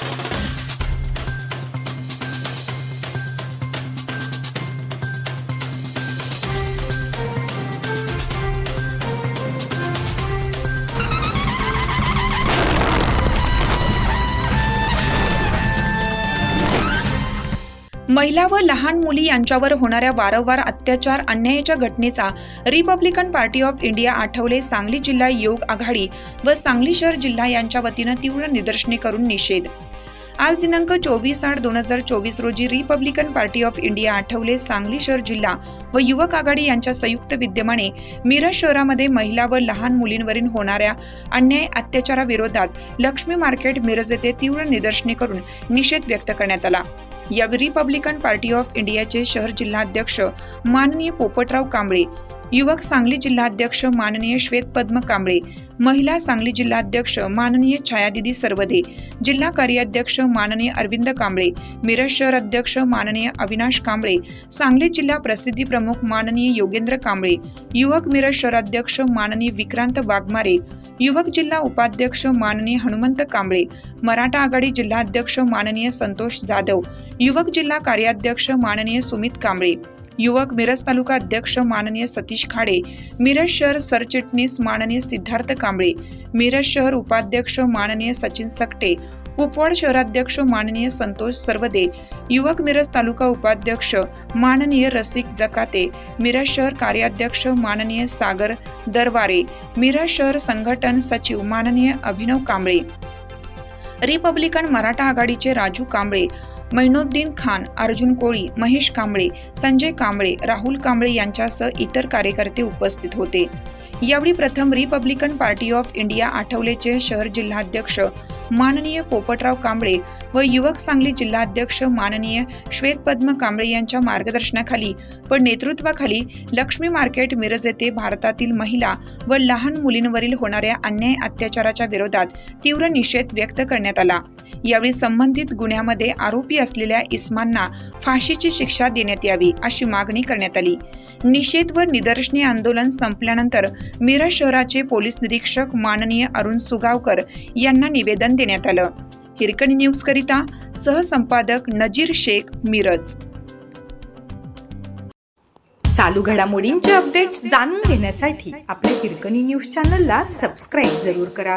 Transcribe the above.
Thank you. महिला व लहान मुली यांच्यावर होणाऱ्या वारंवार अत्याचार अन्यायाच्या घटनेचा Republican party of India Athawale Sangli जिल्हा योग आघाडी व सांगली शहर जिल्हा यांच्या वतीनं तीव्र निदर्शने करून निषेध. आज दिनांक चोवीस आठ दोन हजार चोवीस रोजी Republican party of India Athawale Sangli शहर जिल्हा व युवक आघाडी यांच्या संयुक्त विद्यमाने मिरज शहरामध्ये महिला व लहान मुलींवरील होणाऱ्या अन्याय अत्याचाराविरोधात लक्ष्मी मार्केट मिरज येथे तीव्र निदर्शने करून निषेध व्यक्त करण्यात आला. या रिपब्लिकन पार्टी ऑफ इंडियाचे शहर जिल्हाध्यक्ष माननीय पोपटराव कांबळे युवक सांगली जिल्हाध्यक्ष माननीय श्वेत पद्म कांबळे महिला सांगली जिल्हाध्यक्ष माननीय छायादिदी सर्वदे जिल्हा कार्याध्यक्ष माननीय अरविंद कांबळे मिरज शहर अध्यक्ष माननीय अविनाश कांबळे सांगली जिल्हा प्रसिद्धी प्रमुख माननीय योगेंद्र कांबळे युवक मिरज शहराध्यक्ष माननीय विक्रांत वाघमारे युवक जिल्हा उपाध्यक्ष माननीय हनुमंत कांबळे मराठा आघाडी जिल्हाध्यक्ष माननीय संतोष जाधव युवक जिल्हा कार्याध्यक्ष माननीय सुमित कांबळे युवक मिरज तालुका अध्यक्ष माननीय सतीश खाडे मिरज शहर सरचिटणीस माननीय सिद्धार्थ कांबळे मिरज शहर उपाध्यक्ष माननीय सचिन सकटे कुपवाड शहराध्यक्ष माननीय संतोष सर्वदे युवक मिरज तालुका उपाध्यक्ष माननीय रसिक जकाते मिरज शहर कार्याध्यक्ष माननीय सागर दरवारे मिरज शहर संघटन सचिव माननीय अभिनव कांबळे. रिपब्लिकन मराठा आघाडीचे राजू कांबळे मैनुद्दीन खान अर्जुन कोळी महेश कांबळे संजय कांबळे राहुल कांबळे यांच्यासह इतर कार्यकर्ते उपस्थित होते. यावेळी प्रथम रिपब्लिकन पार्टी ऑफ इंडिया आठवलेचे शहर जिल्हाध्यक्ष माननीय पोपटराव कांबळे व युवक सांगली जिल्हाध्यक्ष माननीय श्वेत पद्म कांबळे यांच्या मार्गदर्शनाखाली व नेतृत्वाखाली लक्ष्मी मार्केट मिरज येथे भारतातील महिला व लहान मुलींवरील होणाऱ्या अन्याय अत्याचाराच्या विरोधात तीव्र निषेध व्यक्त करण्यात आला. यावेळी संबंधित गुन्ह्यामध्ये आरोपी असलेल्या इस्मांना फाशीची शिक्षा देण्यात यावी अशी मागणी करण्यात आली. निषेध व निदर्शने आंदोलन संपल्यानंतर मिरज शहराचे पोलीस निरीक्षक माननीय अरुण सुगावकर यांना निवेदन देण्यात आलं. हिरकणी न्यूज करिता सहसंपादक नजीर शेख मिरज. चालू घडामोडींचे अपडेट्स जाणून घेण्यासाठी आपल्या हिरकणी न्यूज चॅनलला सबस्क्राईब जरूर करा.